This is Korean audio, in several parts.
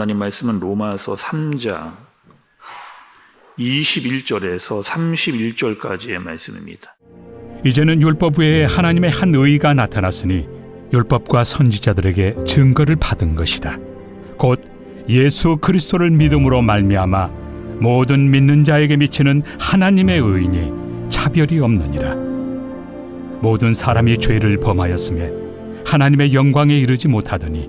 하나님 말씀은 로마서 3장 21절에서 31절까지의 말씀입니다. 이제는 율법 외에 하나님의 한 의가 나타났으니 율법과 선지자들에게 증거를 받은 것이다. 곧 예수 그리스도를 믿음으로 말미암아 모든 믿는 자에게 미치는 하나님의 의인이 차별이 없느니라. 모든 사람이 죄를 범하였음에 하나님의 영광에 이르지 못하더니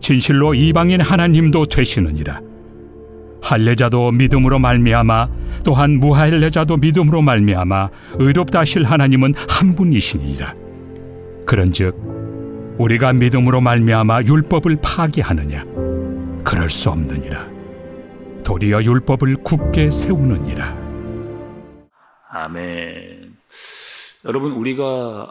진실로 이방인 하나님도 되시느니라. 할례자도 믿음으로 말미암아 또한 무할례자도 믿음으로 말미암아 의롭다 하실 하나님은 한 분이시니라. 그런즉 우리가 믿음으로 말미암아 율법을 파기하느냐? 그럴 수 없느니라. 도리어 율법을 굳게 세우느니라. 아멘. 여러분 우리가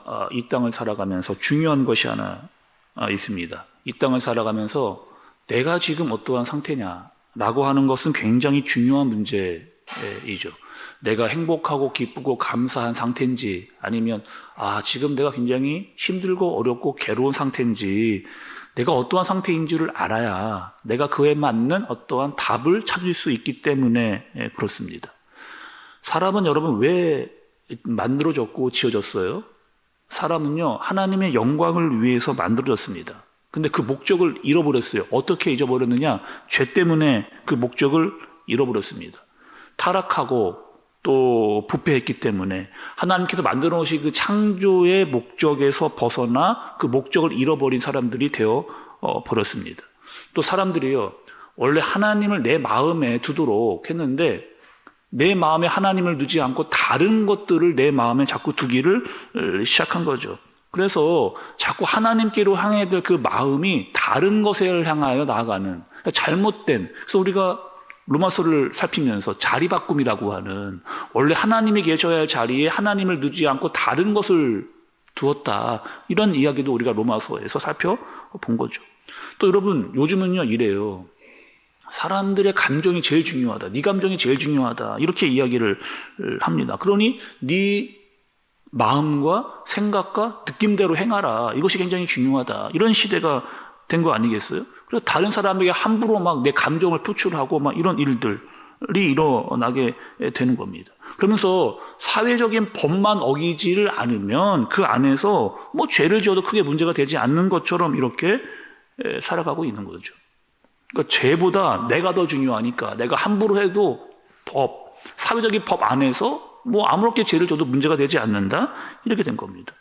아, 이 땅을 살아가면서 중요한 것이 하나 아, 있습니다. 이 땅을 살아가면서 내가 지금 어떠한 상태냐라고 하는 것은 굉장히 중요한 문제이죠. 내가 행복하고 기쁘고 감사한 상태인지 아니면 아 지금 내가 굉장히 힘들고 어렵고 괴로운 상태인지 내가 어떠한 상태인지를 알아야 내가 그에 맞는 어떠한 답을 찾을 수 있기 때문에 예, 그렇습니다. 사람은 여러분 왜 만들어졌고 지어졌어요? 사람은요, 하나님의 영광을 위해서 만들어졌습니다. 근데 그 목적을 잃어버렸어요. 어떻게 잊어버렸느냐? 죄 때문에 그 목적을 잃어버렸습니다. 타락하고 또 부패했기 때문에 하나님께서 만들어 놓으신 그 창조의 목적에서 벗어나 그 목적을 잃어버린 사람들이 되어 어, 버렸습니다. 또 사람들이요, 원래 하나님을 내 마음에 두도록 했는데 내 마음에 하나님을 두지 않고 다른 것들을 내 마음에 자꾸 두기를 시작한 거죠. 그래서 자꾸 하나님께로 향해야 될 그 마음이 다른 것을 향하여 나아가는 그러니까 잘못된 그래서 우리가 로마서를 살피면서 자리 바꿈이라고 하는 원래 하나님이 계셔야 할 자리에 하나님을 두지 않고 다른 것을 두었다 이런 이야기도 우리가 로마서에서 살펴본 거죠. 또 여러분 요즘은요 이래요. 사람들의 감정이 제일 중요하다. 네 감정이 제일 중요하다. 이렇게 이야기를 합니다. 그러니 네 마음과 생각과 느낌대로 행하라. 이것이 굉장히 중요하다. 이런 시대가 된 거 아니겠어요? 그래서 다른 사람에게 함부로 막 내 감정을 표출하고 막 이런 일들이 일어나게 되는 겁니다. 그러면서 사회적인 법만 어기지를 않으면 그 안에서 뭐 죄를 지어도 크게 문제가 되지 않는 것처럼 이렇게 살아가고 있는 거죠. 그러니까 죄보다 내가 더 중요하니까 내가 함부로 해도 법, 사회적인 법 안에서 뭐 아무렇게 죄를 져도 문제가 되지 않는다? 이렇게 된 겁니다.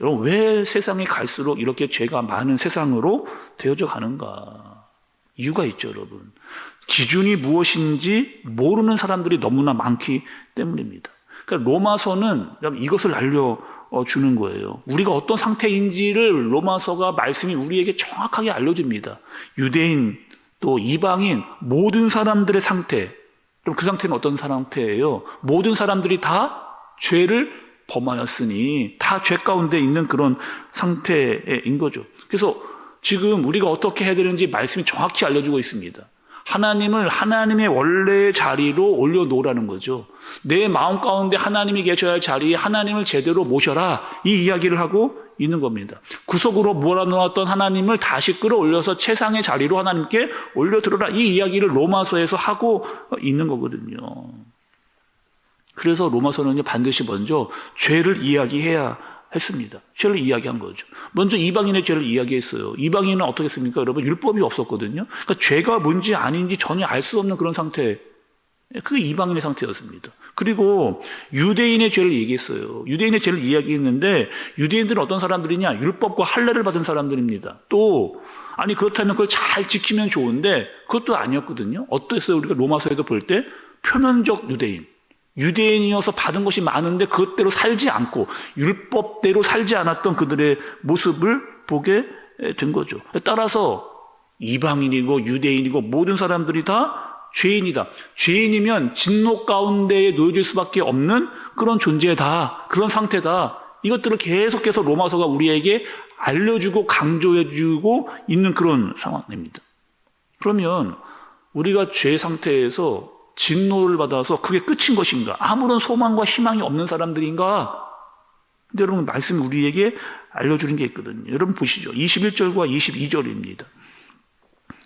여러분, 왜 세상이 갈수록 이렇게 죄가 많은 세상으로 되어져 가는가? 이유가 있죠, 여러분. 기준이 무엇인지 모르는 사람들이 너무나 많기 때문입니다. 그러니까 로마서는 이것을 알려주는 거예요. 우리가 어떤 상태인지를 로마서가 말씀이 우리에게 정확하게 알려줍니다. 유대인, 또 이방인 모든 사람들의 상태. 그럼 그 상태는 어떤 상태예요? 모든 사람들이 다 죄를 범하였으니 다 죄 가운데 있는 그런 상태인 거죠. 그래서 지금 우리가 어떻게 해야 되는지 말씀이 정확히 알려주고 있습니다. 하나님을 하나님의 원래의 자리로 올려놓으라는 거죠. 내 마음 가운데 하나님이 계셔야 할 자리에 하나님을 제대로 모셔라. 이 이야기를 하고 있는 겁니다. 구속으로 몰아놓았던 하나님을 다시 끌어올려서 최상의 자리로 하나님께 올려들어라. 이 이야기를 로마서에서 하고 있는 거거든요. 그래서 로마서는요, 반드시 먼저 죄를 이야기해야 했습니다. 죄를 이야기한 거죠. 먼저 이방인의 죄를 이야기했어요. 이방인은 어떻게 했습니까? 여러분, 율법이 없었거든요. 그러니까 죄가 뭔지 아닌지 전혀 알 수 없는 그런 상태였어요. 그게 이방인의 상태였습니다. 그리고 유대인의 죄를 얘기했어요. 유대인의 죄를 이야기했는데 유대인들은 어떤 사람들이냐? 율법과 할례를 받은 사람들입니다. 또 아니 그렇다면 그걸 잘 지키면 좋은데 그것도 아니었거든요. 어땠어요? 우리가 로마서에도 볼 때 표면적 유대인. 유대인이어서 받은 것이 많은데 그것대로 살지 않고 율법대로 살지 않았던 그들의 모습을 보게 된 거죠. 따라서 이방인이고 유대인이고 모든 사람들이 다 죄인이다. 죄인이면 진노 가운데에 놓여질 수밖에 없는 그런 존재다. 그런 상태다. 이것들을 계속해서 로마서가 우리에게 알려주고 강조해주고 있는 그런 상황입니다. 그러면 우리가 죄 상태에서 진노를 받아서 그게 끝인 것인가? 아무런 소망과 희망이 없는 사람들인가? 근데 여러분, 말씀이 우리에게 알려주는 게 있거든요. 여러분 보시죠. 21절과 22절입니다.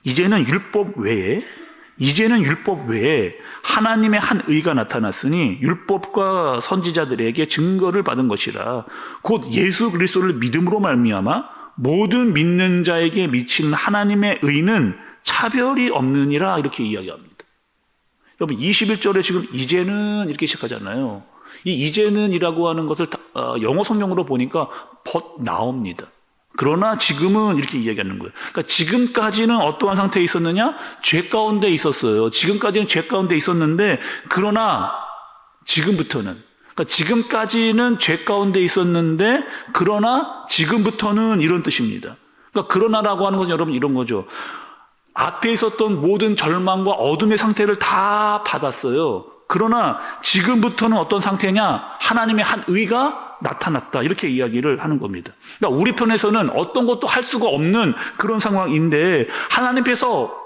이제는 율법 외에 이제는 율법 외에 하나님의 한 의가 나타났으니 율법과 선지자들에게 증거를 받은 것이라 곧 예수 그리스도를 믿음으로 말미암아 모든 믿는 자에게 미치는 하나님의 의는 차별이 없느니라 이렇게 이야기합니다. 여러분 21절에 지금 이제는 이렇게 시작하잖아요. 이 이제는이라고 하는 것을 다- 어, 영어 성경으로 보니까 벗 나옵니다. 그러나 지금은 이렇게 이야기하는 거예요. 그러니까 지금까지는 어떠한 상태에 있었느냐? 죄 가운데 있었어요. 지금까지는 죄 가운데 있었는데 그러나 지금부터는 그러니까 지금까지는 죄 가운데 있었는데 그러나 지금부터는 이런 뜻입니다. 그러니까 그러나라고 하는 것은 여러분 이런 거죠. 앞에 있었던 모든 절망과 어둠의 상태를 다 받았어요. 그러나 지금부터는 어떤 상태냐? 하나님의 한 의가 나타났다. 이렇게 이야기를 하는 겁니다. 그러니까 우리 편에서는 어떤 것도 할 수가 없는 그런 상황인데 하나님께서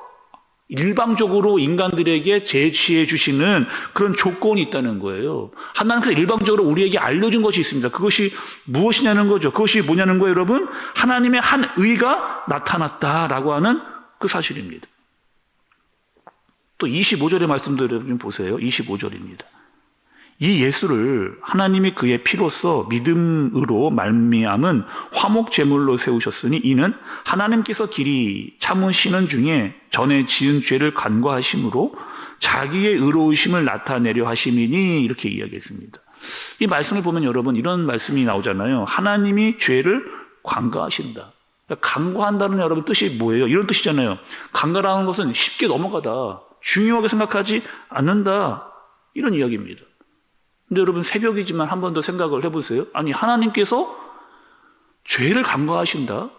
일방적으로 인간들에게 제시해 주시는 그런 조건이 있다는 거예요. 하나님께서 일방적으로 우리에게 알려준 것이 있습니다. 그것이 무엇이냐는 거죠. 그것이 뭐냐는 거예요, 여러분? 하나님의 한 의가 나타났다라고 하는 그 사실입니다. 또 25절의 말씀도 여러분 보세요. 25절입니다. 이 예수를 하나님이 그의 피로써 믿음으로 말미암은 화목 제물로 세우셨으니 이는 하나님께서 길이 참으시는 중에 전에 지은 죄를 간과하심으로 자기의 의로우심을 나타내려 하심이니 이렇게 이야기했습니다. 이 말씀을 보면 여러분 이런 말씀이 나오잖아요. 하나님이 죄를 간과하신다. 그러니까 간과한다는 여러분 뜻이 뭐예요? 이런 뜻이잖아요. 간과라는 것은 쉽게 넘어가다. 중요하게 생각하지 않는다. 이런 이야기입니다. 근데 여러분 새벽이지만 한 번 더 생각을 해보세요. 아니 하나님께서 죄를 간과하신다? 아,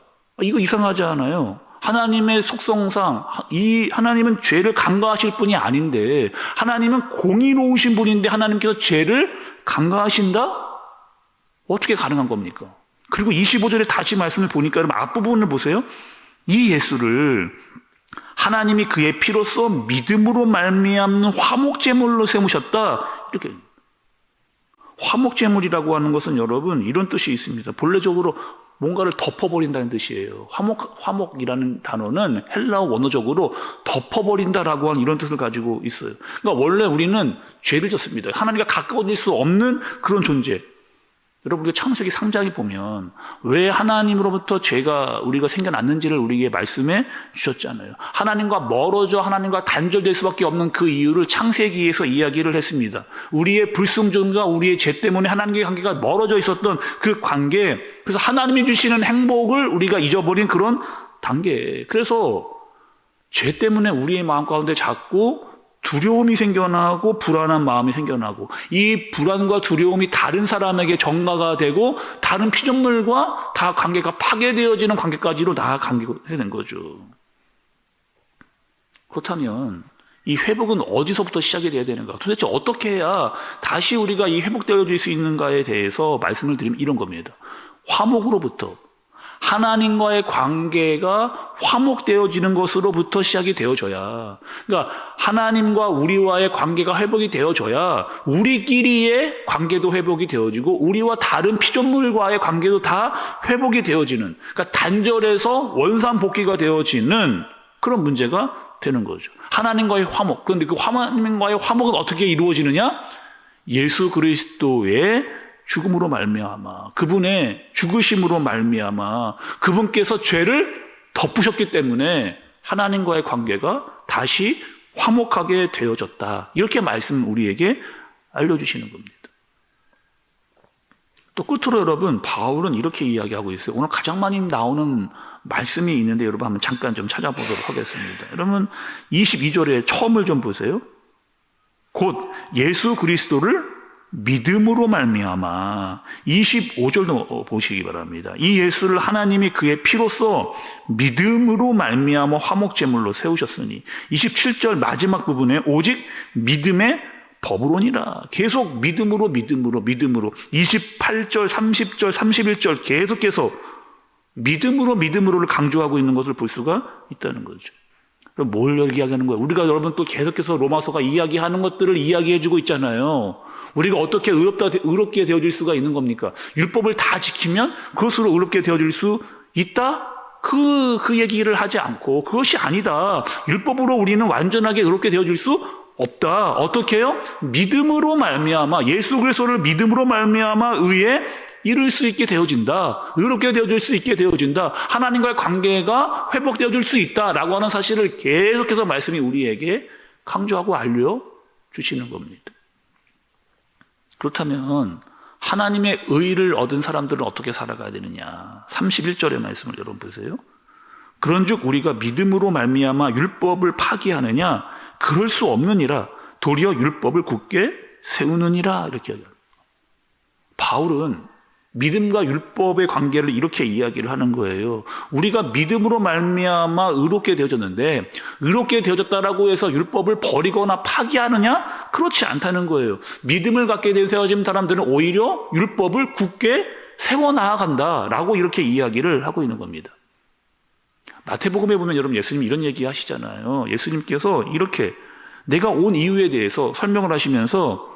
이거 이상하지 않아요? 하나님의 속성상 이 하나님은 죄를 간과하실 분이 아닌데 하나님은 공의로우신 분인데 하나님께서 죄를 간과하신다? 어떻게 가능한 겁니까? 그리고 25절에 다시 말씀을 보니까 여러분 앞부분을 보세요. 이 예수를 하나님이 그의 피로써 믿음으로 말미암는 화목제물로 세우셨다. 이렇게 화목제물이라고 하는 것은 여러분 이런 뜻이 있습니다. 본래적으로 뭔가를 덮어버린다는 뜻이에요. 화목, 화목이라는 단어는 헬라어 원어적으로 덮어버린다라고 하는 이런 뜻을 가지고 있어요. 그러니까 원래 우리는 죄를 졌습니다. 하나님과 가까워질 수 없는 그런 존재. 여러분, 우리가 창세기 3장에 보면 왜 하나님으로부터 죄가 우리가 생겨났는지를 우리에게 말씀해 주셨잖아요. 하나님과 멀어져 하나님과 단절될 수밖에 없는 그 이유를 창세기에서 이야기를 했습니다. 우리의 불순종과 우리의 죄 때문에 하나님과의 관계가 멀어져 있었던 그 관계, 그래서 하나님이 주시는 행복을 우리가 잊어버린 그런 단계. 그래서 죄 때문에 우리의 마음 가운데 자꾸 두려움이 생겨나고 불안한 마음이 생겨나고 이 불안과 두려움이 다른 사람에게 전가가 되고 다른 피조물과 다 관계가 파괴되어지는 관계까지로 나아가게 된 거죠. 그렇다면 이 회복은 어디서부터 시작이 돼야 되는가? 도대체 어떻게 해야 다시 우리가 이 회복되어질 수 있는가에 대해서 말씀을 드리면 이런 겁니다. 화목으로부터 하나님과의 관계가 화목되어지는 것으로부터 시작이 되어져야. 그러니까 하나님과 우리와의 관계가 회복이 되어져야 우리끼리의 관계도 회복이 되어지고 우리와 다른 피조물과의 관계도 다 회복이 되어지는. 그러니까 단절해서 원산복귀가 되어지는 그런 문제가 되는 거죠. 하나님과의 화목. 그런데 그 하나님과의 화목은 어떻게 이루어지느냐? 예수 그리스도의 죽음으로 말미암아 그분의 죽으심으로 말미암아 그분께서 죄를 덮으셨기 때문에 하나님과의 관계가 다시 화목하게 되어졌다. 이렇게 말씀 우리에게 알려주시는 겁니다. 또 끝으로 여러분 바울은 이렇게 이야기하고 있어요. 오늘 가장 많이 나오는 말씀이 있는데 여러분 한번 잠깐 좀 찾아보도록 하겠습니다. 여러분 22절에 처음을 좀 보세요. 곧 예수 그리스도를 믿음으로 말미암아 25절도 보시기 바랍니다. 이 예수를 하나님이 그의 피로써 믿음으로 말미암아 화목 제물로 세우셨으니 27절 마지막 부분에 오직 믿음의 법으로니라. 계속 믿음으로 믿음으로 믿음으로 28절 30절 31절 계속해서 믿음으로 믿음으로를 강조하고 있는 것을 볼 수가 있다는 거죠. 그럼 뭘 이야기하는 거예요? 우리가 여러분 또 계속해서 로마서가 이야기하는 것들을 이야기해주고 있잖아요. 우리가 어떻게 의롭다, 의롭게 되어질 수가 있는 겁니까? 율법을 다 지키면 그것으로 의롭게 되어질 수 있다? 그, 그 얘기를 하지 않고 그것이 아니다. 율법으로 우리는 완전하게 의롭게 되어질 수 없다. 어떻게 해요? 믿음으로 말미암아 예수 그리스도를 믿음으로 말미암아 의에 이룰 수 있게 되어진다. 의롭게 되어질 수 있게 되어진다. 하나님과의 관계가 회복되어질 수 있다라고 하는 사실을 계속해서 말씀이 우리에게 강조하고 알려 주시는 겁니다. 그렇다면 하나님의 의를 얻은 사람들은 어떻게 살아가야 되느냐? 31절의 말씀을 여러분 보세요. 그런즉 우리가 믿음으로 말미암아 율법을 파기하느냐? 그럴 수 없느니라. 도리어 율법을 굳게 세우느니라 이렇게 이야기합니다. 바울은 믿음과 율법의 관계를 이렇게 이야기를 하는 거예요. 우리가 믿음으로 말미암아 의롭게 되어졌는데 의롭게 되어졌다라고 해서 율법을 버리거나 파기하느냐? 그렇지 않다는 거예요. 믿음을 갖게 된 세워진 사람들은 오히려 율법을 굳게 세워 나아간다라고 이렇게 이야기를 하고 있는 겁니다. 마태복음에 보면 여러분 예수님 이런 얘기 하시잖아요. 예수님께서 이렇게 내가 온 이유에 대해서 설명을 하시면서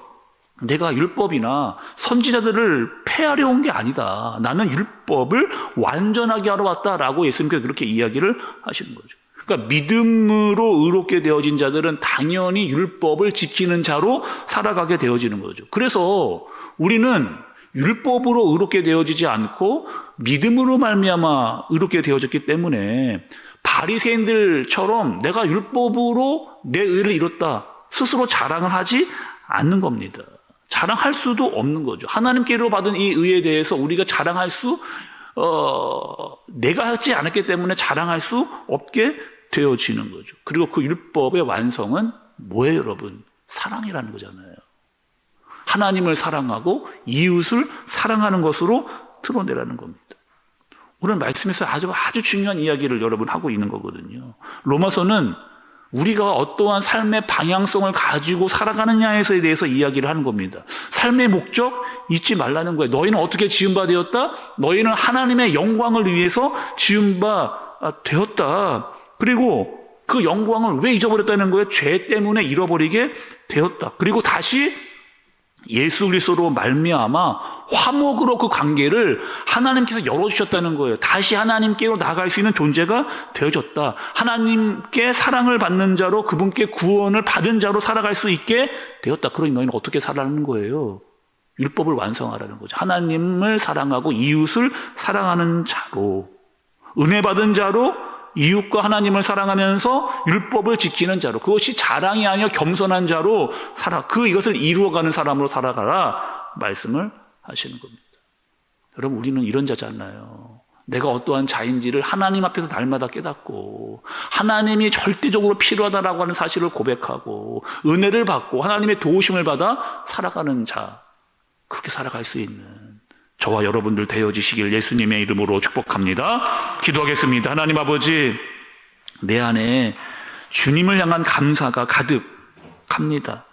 내가 율법이나 선지자들을 폐하려 온 게 아니다. 나는 율법을 완전하게 하러 왔다라고 예수님께서 그렇게 이야기를 하시는 거죠. 그러니까 믿음으로 의롭게 되어진 자들은 당연히 율법을 지키는 자로 살아가게 되어지는 거죠. 그래서 우리는 율법으로 의롭게 되어지지 않고 믿음으로 말미암아 의롭게 되어졌기 때문에 바리새인들처럼 내가 율법으로 내 의를 이뤘다 스스로 자랑을 하지 않는 겁니다. 자랑할 수도 없는 거죠. 하나님께로 받은 이 의에 대해서 우리가 자랑할 수 어, 내가 하지 않았기 때문에 자랑할 수 없게 되어지는 거죠. 그리고 그 율법의 완성은 뭐예요, 여러분? 사랑이라는 거잖아요. 하나님을 사랑하고 이웃을 사랑하는 것으로 드러내라는 겁니다. 오늘 말씀에서 아주 아주 중요한 이야기를 여러분 하고 있는 거거든요. 로마서는 우리가 어떠한 삶의 방향성을 가지고 살아가느냐에 대해서 이야기를 하는 겁니다. 삶의 목적 잊지 말라는 거예요. 너희는 어떻게 지음바 되었다? 너희는 하나님의 영광을 위해서 지음바 되었다. 그리고 그 영광을 왜 잊어버렸다는 거예요? 죄 때문에 잃어버리게 되었다. 그리고 다시 예수 그리스도로 말미암아 화목으로 그 관계를 하나님께서 열어주셨다는 거예요. 다시 하나님께로 나갈 수 있는 존재가 되어졌다. 하나님께 사랑을 받는 자로 그분께 구원을 받은 자로 살아갈 수 있게 되었다. 그러니 너희는 어떻게 살아가는 거예요? 율법을 완성하라는 거죠. 하나님을 사랑하고 이웃을 사랑하는 자로 은혜 받은 자로 이웃과 하나님을 사랑하면서 율법을 지키는 자로 그것이 자랑이 아니라 겸손한 자로 살아 그 이것을 이루어가는 사람으로 살아가라 말씀을 하시는 겁니다. 여러분 우리는 이런 자잖아요. 내가 어떠한 자인지를 하나님 앞에서 날마다 깨닫고 하나님이 절대적으로 필요하다라고 하는 사실을 고백하고 은혜를 받고 하나님의 도우심을 받아 살아가는 자 그렇게 살아갈 수 있는 저와 여러분들 되어지시길 예수님의 이름으로 축복합니다. 기도하겠습니다. 하나님 아버지, 내 안에 주님을 향한 감사가 가득합니다.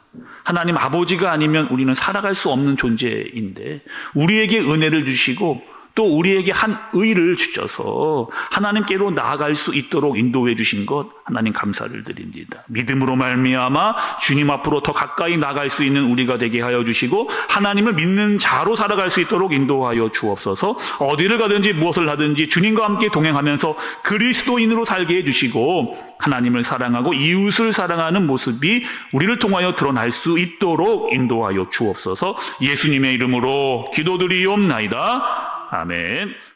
하나님 아버지가 아니면 우리는 살아갈 수 없는 존재인데, 우리에게 은혜를 주시고, 또 우리에게 한 의를 주셔서 하나님께로 나아갈 수 있도록 인도해 주신 것 하나님 감사를 드립니다. 믿음으로 말미암아 주님 앞으로 더 가까이 나갈 수 있는 우리가 되게 하여 주시고 하나님을 믿는 자로 살아갈 수 있도록 인도하여 주옵소서. 어디를 가든지 무엇을 하든지 주님과 함께 동행하면서 그리스도인으로 살게 해 주시고 하나님을 사랑하고 이웃을 사랑하는 모습이 우리를 통하여 드러날 수 있도록 인도하여 주옵소서. 예수님의 이름으로 기도드리옵나이다. 아멘.